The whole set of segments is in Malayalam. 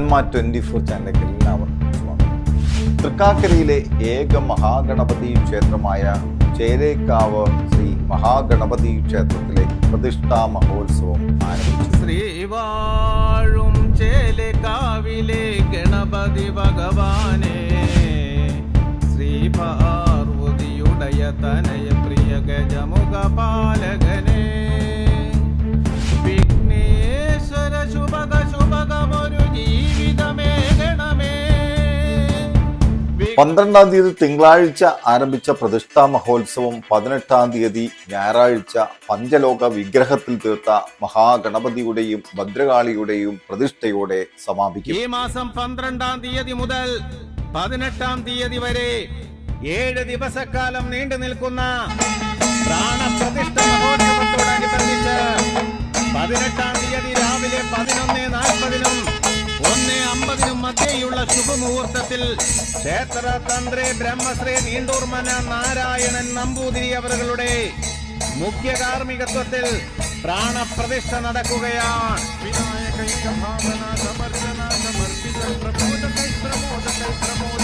നന്മ ട്വന്റി ഫോർ ചാനലിലേക്ക് എല്ലാവർക്കും സ്വാഗതം. തൃക്കാക്കരയിലെ ഏക മഹാഗണപതി ക്ഷേത്രമായ ചേലേക്കാവ് ശ്രീ മഹാഗണപതി ക്ഷേത്രത്തിലെ പ്രതിഷ്ഠാ മഹോത്സവം ആരംഭിച്ചു. ശ്രീവാഴും ചേലേക്കാവിലെ ഗണപതി ഭഗവാനെ ശ്രീ പാർവതിയുടയ തനയ പ്രിയ ഗജമുഖ പാലകനെ. പന്ത്രണ്ടാം തീയതി തിങ്കളാഴ്ച ആരംഭിച്ച പ്രതിഷ്ഠാ മഹോത്സവം പതിനെട്ടാം തീയതി ഞായറാഴ്ച പഞ്ചലോക വിഗ്രഹത്തിൽ തീർത്ത മഹാഗണപതിയുടെയും ഭദ്രകാളിയുടെയും പ്രതിഷ്ഠയോടെ സമാപിക്കും. ഈ മാസം പന്ത്രണ്ടാം തീയതി മുതൽ പതിനെട്ടാം തീയതി വരെ ഏഴ് ദിവസക്കാലം നീണ്ടു നിൽക്കുന്ന പതിനെട്ടാം തീയതി രാവിലെ പതിനൊന്ന് നാൽപ്പതിനും മധ്യയുള്ള ശുഭമുഹൂർത്തത്തിൽ ക്ഷേത്ര തന്ത്രി ബ്രഹ്മശ്രീ നീണ്ടൂർമന നാരായണൻ നമ്പൂതിരി അവരുടെ മുഖ്യ കാർമ്മികത്വത്തിൽ പ്രാണപ്രതിഷ്ഠ നടക്കുകയാണ്. വിനായകൈക ഭാവന സമർച്ചന സമർപ്പിത പ്രബോധകൈ പ്രബോധ പ്രമോദ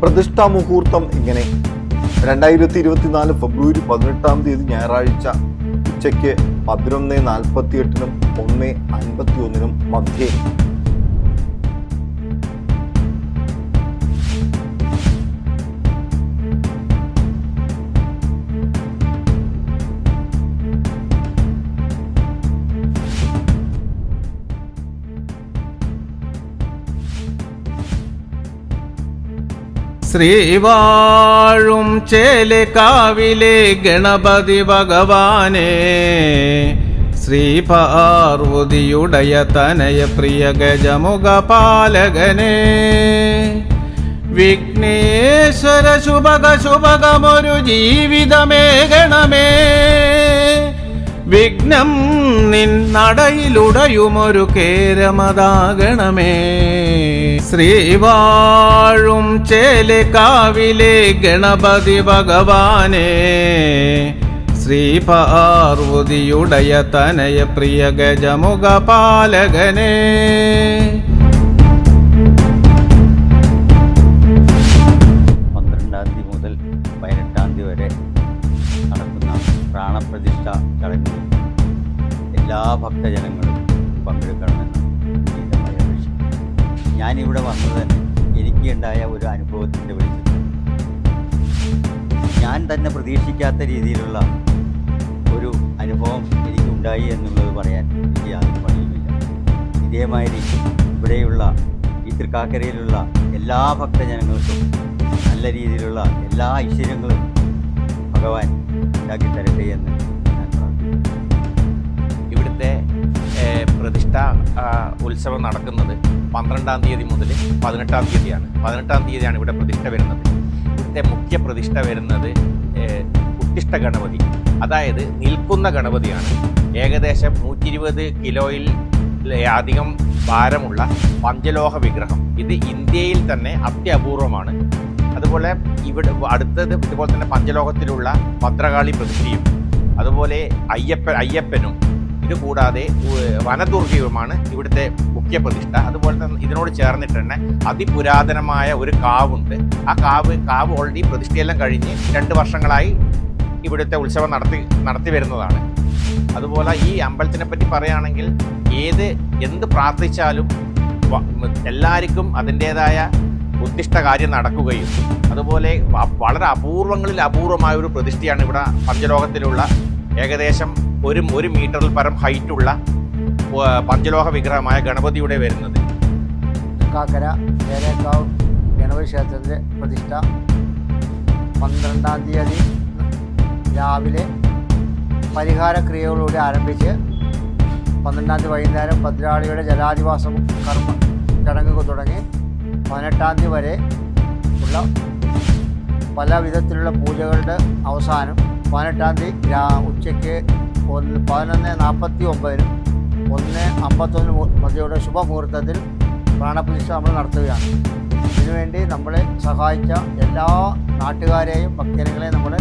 പ്രതിഷ്ഠാ മുഹൂർത്തം ഇങ്ങനെ രണ്ടായിരത്തി ഇരുപത്തിനാല് ഫെബ്രുവരി പതിനെട്ടാം തീയതി ഞായറാഴ്ച ഉച്ചയ്ക്ക് പതിനൊന്ന് നാൽപ്പത്തി എട്ടിനും ഒന്ന് അൻപത്തി ഒന്നിനും മധ്യേ ശ്രീവാഴും ചേലക്കാവിലെ ഗണപതി ഭഗവാനെ. ശ്രീ പാർവതിയുടയ തനയ പ്രിയ ഗജമുഖ പാലകനെ. വിഘ്നേശ്വര ശുഭക ശുഭകമൊരു ജീവിതമേ ഗണമേ വിഘ്നം നിൻ നടയിലുടയുമൊരു കേരമതാകണമേ. ശ്രീവാഴും ചേലക്കാവിലെ ഗണപതി ഭഗവാനെ. ശ്രീ പാർവതിയുടയ തനയ പ്രിയ ഗജമുഖ പാലകനെ പ്രതീക്ഷിക്കാത്ത രീതിയിലുള്ള ഒരു അനുഭവം എനിക്കുണ്ടായി എന്നുള്ളത് പറയാൻ എനിക്ക് യാതൊരു പണിയുമില്ല. ഇതേമാതിരി ഇവിടെയുള്ള ഈ തൃക്കാക്കരയിലുള്ള എല്ലാ ഭക്തജനങ്ങൾക്കും നല്ല രീതിയിലുള്ള എല്ലാ ഐശ്വര്യങ്ങളും ഭഗവാൻ ഉണ്ടാക്കി തരട്ടെ എന്ന് പ്രതിഷ്ഠ ഉത്സവം നടക്കുന്നത് പന്ത്രണ്ടാം തീയതി മുതൽ പതിനെട്ടാം തീയതിയാണ്. പതിനെട്ടാം തീയതിയാണ് ഇവിടെ പ്രതിഷ്ഠ വരുന്നത്. ഇവിടുത്തെ മുഖ്യ പ്രതിഷ്ഠ വരുന്നത് ഉത്തിഷ്ഠ ഗണപതി. അതായത് നിൽക്കുന്ന ഗണപതിയാണ്. ഏകദേശം നൂറ്റി ഇരുപത് കിലോയിൽ അധികം ഭാരമുള്ള പഞ്ചലോഹ വിഗ്രഹം. ഇത് ഇന്ത്യയിൽ തന്നെ അത്യപൂർവമാണ്. അതുപോലെ ഇവിടെ അടുത്തത് ഇതുപോലെ തന്നെ പഞ്ചലോഹത്തിലുള്ള ഭദ്രകാളി പ്രതിഷ്ഠയും അതുപോലെ അയ്യപ്പ അയ്യപ്പനും ഇത് കൂടാതെ ഉ- വനദുർഗയുമാണ് ഇവിടുത്തെ മുഖ്യ പ്രതിഷ്ഠ. അതുപോലെ തന്നെ ഇതിനോട് ചേർന്നിട്ട് തന്നെ അതിപുരാതനമായ ഒരു കാവുണ്ട്. ആ കാവ് കാവ് ഓൾറെഡി പ്രതിഷ്ഠയെല്ലാം കഴിഞ്ഞ് രണ്ട് വർഷങ്ങളായി ഇവിടുത്തെ ഉത്സവം നടത്തി നടത്തി വരുന്നതാണ്. അതുപോലെ ഈ അമ്പലത്തിനെ പറ്റി പറയുകയാണെങ്കിൽ ഏത് എന്ത് പ്രാർത്ഥിച്ചാലും എല്ലാവർക്കും അതിന്റെതായ ഉദ്ദിഷ്ട കാര്യം നടക്കുകയും അതുപോലെ വളരെ അപൂർവങ്ങളിൽ അപൂർവമായ ഒരു പ്രതിഷ്ഠയാണ് ഇവിടെ പഞ്ചലോകത്തിലുള്ള ഏകദേശം ഒരു ഒരു മീറ്ററിൽ പരം ഹൈറ്റുള്ള പഞ്ചലോഹ വിഗ്രഹമായ ഗണപതിയുടെ വരുന്നത്. കാക്കര ഏരേക്കാവ് ഗണപതി ക്ഷേത്രത്തിലെ പ്രതിഷ്ഠ പന്ത്രണ്ടാം തീയതി രാവിലെ പരിഹാര ക്രിയകളോടെ ആരംഭിച്ച് പന്ത്രണ്ടാം തീയതി വൈകുന്നേരം ഭദ്രാളിയുടെ ജലാധിവാസം കർമ്മ ചടങ്ങുകൾ തുടങ്ങി പതിനെട്ടാം തീയതി വരെ ഉള്ള പല വിധത്തിലുള്ള പൂജകളുടെ അവസാനം പതിനെട്ടാം തീയതി ഉച്ചയ്ക്ക് ഒന്ന് പതിനൊന്ന് നാൽപ്പത്തി ഒമ്പതിനും ഒന്ന് അമ്പത്തൊന്ന് മതിയുടെ ശുഭമുഹൂർത്തത്തിൽ പ്രാണപ്രതിഷ്ഠ നമ്മൾ നടത്തുകയാണ്. ഇതിനുവേണ്ടി നമ്മളെ സഹായിച്ച എല്ലാ നാട്ടുകാരെയും ഭക്തജനങ്ങളെയും നമ്മൾ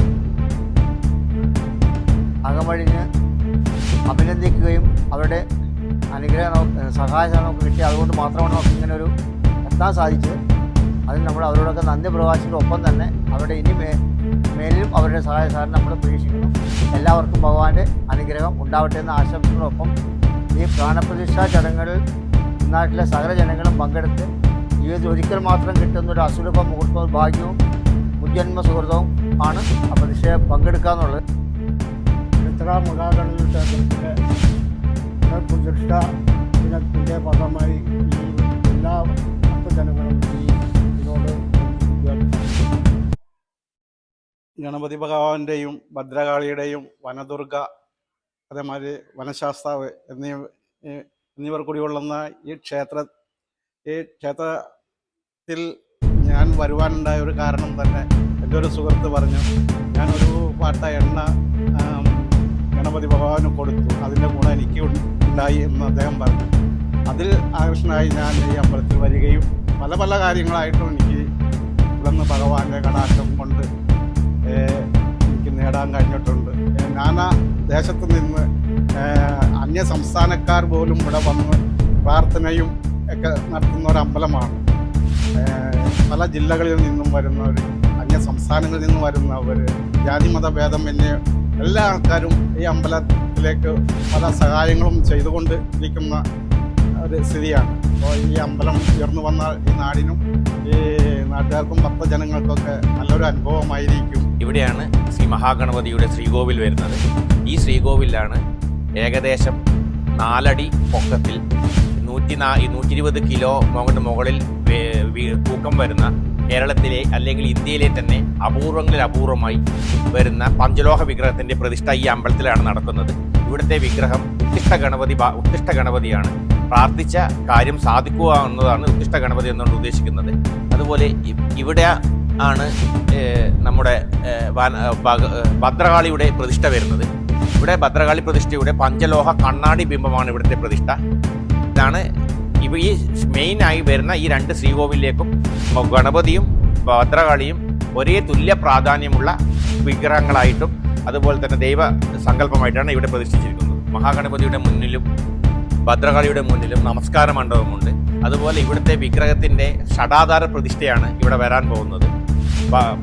അകമഴിഞ്ഞ് അഭിനന്ദിക്കുകയും അവരുടെ അനുഗ്രഹം സഹായം നമുക്ക് കിട്ടി. അതുകൊണ്ട് മാത്രമാണ് നമുക്ക് ഇങ്ങനെ ഒരു എത്താൻ സാധിച്ചത്. അതിന് നമ്മൾ അവരോടൊക്കെ നന്ദി പ്രകാശിക്കുന്നതിനൊപ്പം തന്നെ അവരുടെ ഇനി മേ മേലിലും അവരുടെ സഹായ സഹകരണം നമ്മൾ പ്രതീക്ഷിക്കുന്നു. എല്ലാവർക്കും ഭഗവാന്റെ അനുഗ്രഹം ഉണ്ടാവട്ടെ എന്ന ആശംസകളൊപ്പം ഈ പ്രാണപ്രതിഷ്ഠാ ചടങ്ങുകളിൽ നാട്ടിലെ സകല ജനങ്ങളും പങ്കെടുത്ത് ജീവിതത്തിൽ ഒരിക്കൽ മാത്രം കിട്ടുന്ന ഒരു അസുലഭ മുഹൂർത്തവും ഭാഗ്യവും മുജ്ജന്മ സുഹൃതവും ആണ് ആ പ്രതിഷ്ഠയെ പങ്കെടുക്കുക എന്നുള്ളത് ചിത്ര മഹാഗണപതി ക്ഷേത്രത്തിലെ പുനഃപ്രതിഷ്ഠ ദിനത്തിന്റെ ഭാഗമായി എല്ലാ ഭക്തജനങ്ങളും ഗണപതി ഭഗവാന്റെയും ഭദ്രകാളിയുടെയും വനദുർഗ അതേമാതിരി വനശാസ്താവ് എന്നീ എന്നിവർ കൂടിയുള്ളുന്ന ഈ ക്ഷേത്ര ഈ ക്ഷേത്രത്തിൽ ഞാൻ വരുവാനുണ്ടായ ഒരു കാരണം തന്നെ എന്റെ ഒരു സുഹൃത്ത് പറഞ്ഞു ഞാനൊരു പാട്ട എണ്ണ ഗണപതി ഭഗവാന് കൊടുത്തു. അതിന്റെ ഗുണം എനിക്ക് ഉണ്ടായി എന്ന് അദ്ദേഹം പറഞ്ഞു. അതിൽ ആകർഷണമായി ഞാൻ ഈ അമ്പലത്തിൽ വരികയും പല പല കാര്യങ്ങളായിട്ടും എനിക്ക് ഇവിടുന്ന് ഭഗവാന്റെ കടാക്ഷം കൊണ്ട് എനിക്ക് നേടാൻ കഴിഞ്ഞിട്ടുണ്ട്. നാനാ ദേശത്ത് നിന്ന് അന്യ സംസ്ഥാനക്കാർ പോലും ഇവിടെ വന്ന് പ്രാർത്ഥനയും ഒക്കെ നടത്തുന്ന ഒരു അമ്പലമാണ്. പല ജില്ലകളിൽ നിന്നും വരുന്നവർ അന്യ സംസ്ഥാനങ്ങളിൽ നിന്നും വരുന്നവർ ജാതിമത ഭേദമന്യേ എല്ലാ ആൾക്കാരും ഈ അമ്പലത്തിലേക്ക് പല സഹായങ്ങളും ചെയ്തുകൊണ്ട് ഇരിക്കുന്ന ഒരു സ്ഥിതിയാണ്. അപ്പോൾ ഈ അമ്പലം ഉയർന്നു വന്നാൽ ഈ നാടിനും ഈ നാട്ടുകാർക്കും ഭക്തജനങ്ങൾക്കൊക്കെ നല്ലൊരു അനുഭവമായിരിക്കും. ഇവിടെയാണ് ശ്രീ മഹാഗണപതിയുടെ ശ്രീകോവിൽ വരുന്നത്. ഈ ശ്രീകോവിലാണ് ഏകദേശം നാലടി പൊക്കത്തിൽ നൂറ്റി നാ നൂറ്റി ഇരുപത് കിലോ മുകളിൽ തൂക്കം വരുന്ന കേരളത്തിലെ അല്ലെങ്കിൽ ഇന്ത്യയിലെ തന്നെ അപൂർവങ്ങളിൽ അപൂർവമായി വരുന്ന പഞ്ചലോഹ വിഗ്രഹത്തിന്റെ പ്രതിഷ്ഠ ഈ അമ്പലത്തിലാണ് നടക്കുന്നത്. ഇവിടുത്തെ വിഗ്രഹം ഉത്തിഷ്ട ഗണപതി ഉത്തിഷ്ട ഗണപതിയാണ്. പ്രാർത്ഥിച്ച കാര്യം സാധിക്കുക എന്നതാണ് ഉത്തിഷ്ട ഗണപതി എന്നുകൊണ്ട് ഉദ്ദേശിക്കുന്നത്. അതുപോലെ ഇവിടെ ആണ് നമ്മുടെ ഭദ്രകാളിയുടെ പ്രതിഷ്ഠ വരുന്നത്. ഇവിടെ ഭദ്രകാളി പ്രതിഷ്ഠയുടെ പഞ്ചലോഹ കണ്ണാടി ബിംബമാണ് ഇവിടുത്തെ പ്രതിഷ്ഠ. ഇതാണ് ഇവ ഈ ആയി വരുന്ന ഈ രണ്ട് ശ്രീകോവിലേക്കും ഗണപതിയും ഭദ്രകാളിയും ഒരേ തുല്യ പ്രാധാന്യമുള്ള വിഗ്രഹങ്ങളായിട്ടും അതുപോലെ തന്നെ ദൈവ സങ്കല്പമായിട്ടാണ് ഇവിടെ പ്രതിഷ്ഠിച്ചിരിക്കുന്നത്. മഹാഗണപതിയുടെ മുന്നിലും ഭദ്രകാളിയുടെ മുന്നിലും നമസ്കാര മണ്ഡപമുണ്ട്. അതുപോലെ ഇവിടുത്തെ വിഗ്രഹത്തിന്റെ ഷടാധാര പ്രതിഷ്ഠയാണ് ഇവിടെ വരാൻ പോകുന്നത്.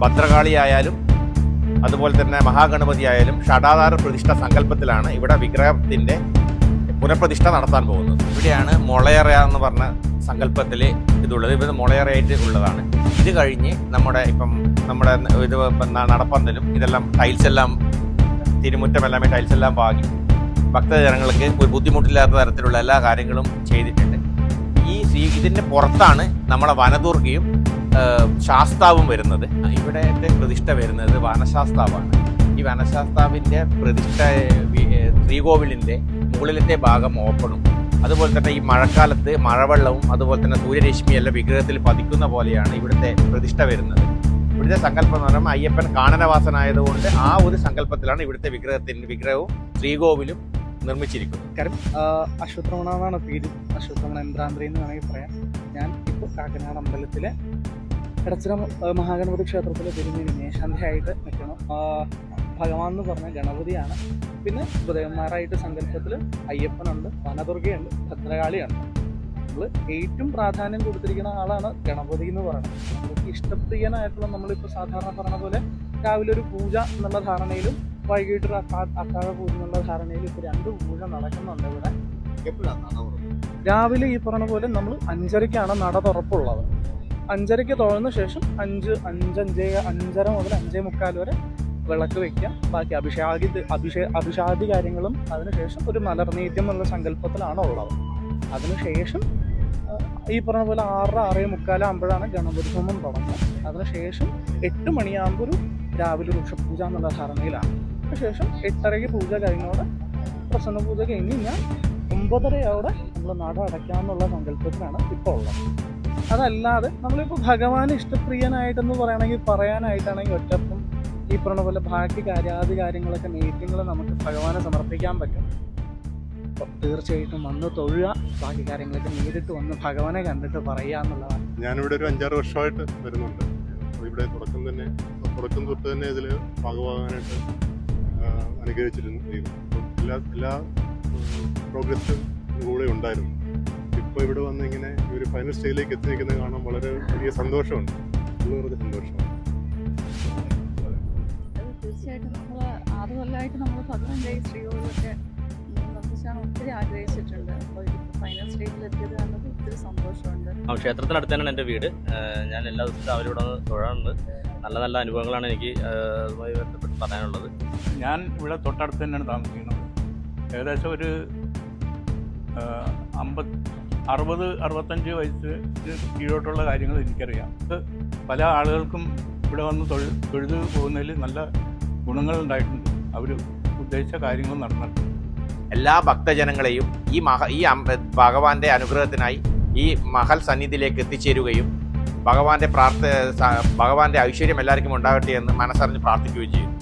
ഭദ്രകാളിയായാലും അതുപോലെ തന്നെ മഹാഗണപതി ആയാലും ഷടാധാര പ്രതിഷ്ഠ സങ്കല്പത്തിലാണ് ഇവിടെ വിഗ്രഹത്തിന്റെ പുനഃപ്രതിഷ്ഠ നടത്താൻ പോകുന്നത്. ഇവിടെയാണ് മുളയറ എന്ന് പറഞ്ഞ സങ്കല്പത്തിൽ ഇതുള്ളത്. ഇവിടെ മുളയറയായിട്ട് ഉള്ളതാണ്. ഇത് കഴിഞ്ഞ് നമ്മുടെ ഇപ്പം നമ്മുടെ ഇത് നടപ്പന്തലും ഇതെല്ലാം ടൈൽസ് എല്ലാം തിരുമുറ്റം എല്ലാമേ ടൈൽസ് എല്ലാം വാങ്ങി ഭക്തജനങ്ങൾക്ക് ഒരു ബുദ്ധിമുട്ടില്ലാത്ത തരത്തിലുള്ള എല്ലാ കാര്യങ്ങളും ചെയ്തിട്ടുണ്ട്. ഈ ശ്രീ ഇതിന്റെ പുറത്താണ് നമ്മളെ വനദുർഗയും ശാസ്താവും വരുന്നത്. ഇവിടത്തെ പ്രതിഷ്ഠ വരുന്നത് വനശാസ്താവാണ്. ഈ വനശാസ്താവിന്റെ പ്രതിഷ്ഠ ശ്രീകോവിലിന്റെ മുകളിലത്തെ ഭാഗം ഓപ്പണും അതുപോലെ തന്നെ ഈ മഴക്കാലത്ത് മഴവെള്ളവും അതുപോലെ തന്നെ സൂര്യരശ്മിയെല്ലാം വിഗ്രഹത്തിൽ പതിക്കുന്ന പോലെയാണ് ഇവിടുത്തെ പ്രതിഷ്ഠ വരുന്നത്. ഇവിടുത്തെ സങ്കല്പം എന്ന് പറയുമ്പോൾ അയ്യപ്പൻ കാണനവാസനായതുകൊണ്ട് ആ ഒരു സങ്കല്പത്തിലാണ് ഇവിടുത്തെ വിഗ്രഹത്തിന്റെ വിഗ്രഹവും ശ്രീകോവിലും നിർമ്മിച്ചിരിക്കുന്നത്. അശ്വത്രമണ എന്നാണ് പേര്. അശ്വത്രമണ ഇന്ദ്രാന്ത്രി എന്ന് വേണമെങ്കിൽ പറയാം. ഞാൻ ഇപ്പോൾ കാക്കനാട് അമ്പലത്തിലെ എടച്ചിറ മഹാഗണപതി ക്ഷേത്രത്തിലെ തിരുമേനി മേശാന്തിയായിട്ട് നിൽക്കണം ഭഗവാൻ എന്ന് പറഞ്ഞ ഗണപതിയാണ്. പിന്നെ ഉപദേവന്മാരായിട്ട് സങ്കല്പത്തിൽ അയ്യപ്പനുണ്ട് വനദുർഗയുണ്ട് ഭദ്രകാളിയുണ്ട് നമ്മൾ ഏറ്റവും പ്രാധാന്യം കൊടുത്തിരിക്കുന്ന ആളാണ് ഗണപതി എന്ന് പറയുന്നത്. നമുക്ക് ഇഷ്ടപ്രിയനായിട്ടുള്ള നമ്മളിപ്പോൾ സാധാരണ പറഞ്ഞ പോലെ രാവിലെ ഒരു പൂജ എന്നുള്ള ധാരണയിലും വൈകിട്ട് അത്താഴ പൂജ എന്നുള്ള ധാരണയിലും ഇപ്പോൾ രണ്ട് പൂജ നടക്കുന്നുണ്ട് ഇവിടെ. രാവിലെ ഈ പറഞ്ഞ പോലെ നമ്മൾ അഞ്ചരയ്ക്കാണ് നട തുറപ്പുള്ളത്. അഞ്ചരയ്ക്ക് തുറന്ന ശേഷം അഞ്ച് അഞ്ചഞ്ചേ അഞ്ചര മുതൽ അഞ്ചേ മുക്കാൽ വരെ വിളക്ക് വെക്കാം ബാക്കി അഭിഷാദി അഭിഷേ അഭിഷാദി കാര്യങ്ങളും അതിനുശേഷം ഒരു മലർനീത്യം എന്നുള്ള സങ്കല്പത്തിലാണ് ഉള്ളത്. അതിനുശേഷം ഈ പറഞ്ഞ പോലെ ആറര ആറേ മുക്കാലാകുമ്പോഴാണ് ഗണപതി ഹോമം തുടങ്ങുന്നത്. അതിനുശേഷം എട്ട് മണിയാകുമ്പോൾ ഒരു രാവിലെ വൃക്ഷപൂജ എന്നുള്ള ധാരണയിലാണ്. അതിനുശേഷം എട്ടരയ്ക്ക് പൂജ കഴിഞ്ഞോടെ പ്രസന്ന പൂജ കഴിഞ്ഞ് കഴിഞ്ഞാൽ ഒമ്പതരയോടെ നമ്മൾ നട അടയ്ക്കാമെന്നുള്ള സങ്കല്പത്തിലാണ് ഇപ്പോൾ ഉള്ളത്. അതല്ലാതെ നമ്മളിപ്പോൾ ഭഗവാൻ ഇഷ്ടപ്രിയനായിട്ടെന്ന് പറയണമെങ്കിൽ പറയാനായിട്ടാണെങ്കിൽ ഒറ്റപ്പം ഈ പറഞ്ഞ പോലെ ബാക്കി കാര്യാദി കാര്യങ്ങളൊക്കെ മീറ്റിങ്ങൾ നമുക്ക് ഭഗവാനെ സമർപ്പിക്കാൻ പറ്റും. തീർച്ചയായിട്ടും വന്ന് തൊഴുക ബാക്കി കാര്യങ്ങളൊക്കെ നേരിട്ട് വന്ന് ഭഗവാനെ കണ്ടിട്ട് പറയുക എന്നുള്ളതാണ്. ഞാനിവിടെ ഒരു അഞ്ചാറ് വർഷമായിട്ട് വരുന്നുണ്ട്. ഇവിടെ തുടക്കം തന്നെ തുടക്കം തൊട്ട് തന്നെ ഇതിൽ ഭാഗമാകാനായിട്ട് അനുഗ്രഹിച്ചിരുന്നു. എല്ലാ എല്ലാ പ്രോഗ്രസ്സും കൂടെ ഉണ്ടായിരുന്നു. ഇപ്പോൾ ഇവിടെ വന്ന് ഇങ്ങനെ ഒരു ഫൈനൽ സ്റ്റേജിലേക്ക് എത്തി നിൽക്കുന്നത് കാണാൻ വളരെ വലിയ സന്തോഷമുണ്ട്. വളരെ സന്തോഷമാണ്. തീർച്ചയായിട്ടും നമ്മൾ ആറ് കൊല്ലമായിട്ട് നമ്മൾ ഭഗവാന്റെ ഈ ശ്രീകോവിലൊക്കെ നിർമ്മിച്ചാണ് ഒത്തിരി ആഗ്രഹിച്ചിട്ടുണ്ട്. അപ്പോൾ ഫൈനൽ സ്റ്റേജിൽ എത്തിയത് കണ്ടപ്പോൾ ഒത്തിരി സന്തോഷമുണ്ട്. ആ ക്ഷേത്രത്തിനടുത്ത് തന്നെയാണ് എന്റെ വീട്. ഞാൻ എല്ലാ ദിവസവും രാവിലെ ഇവിടെ തൊഴാറുണ്ട്. നല്ല നല്ല അനുഭവങ്ങളാണ് എനിക്ക് അതുമായി ബന്ധപ്പെട്ട് പറയാനുള്ളത്. ഞാൻ ഇവിടെ തൊട്ടടുത്ത് തന്നെയാണ് താമസിക്കുന്നത്. ഏകദേശം ഒരു അമ്പത് അറുപത് അറുപത്തഞ്ച് വയസ്സ് കീഴോട്ടുള്ള കാര്യങ്ങൾ എനിക്കറിയാം. പല ആളുകൾക്കും ഇവിടെ വന്ന് തൊഴു തൊഴുതു പോകുന്നതിൽ നല്ല ഗുണങ്ങളുണ്ടായിട്ടുണ്ട് അവർ ഉദ്ദേശിച്ച കാര്യങ്ങൾ നടന്നിട്ടുണ്ട്. എല്ലാ ഭക്തജനങ്ങളെയും ഈ മഹ ഈ ഭഗവാന്റെ അനുഗ്രഹത്തിനായി ഈ മഹൽ സന്നിധിയിലേക്ക് എത്തിച്ചേരുകയും ഭഗവാന്റെ പ്രാർത്ഥ ഭഗവാന്റെ ഐശ്വര്യം എല്ലാവർക്കും ഉണ്ടാകട്ടെ എന്ന് മനസ്സറിഞ്ഞ് പ്രാർത്ഥിക്കുകയും ചെയ്യും.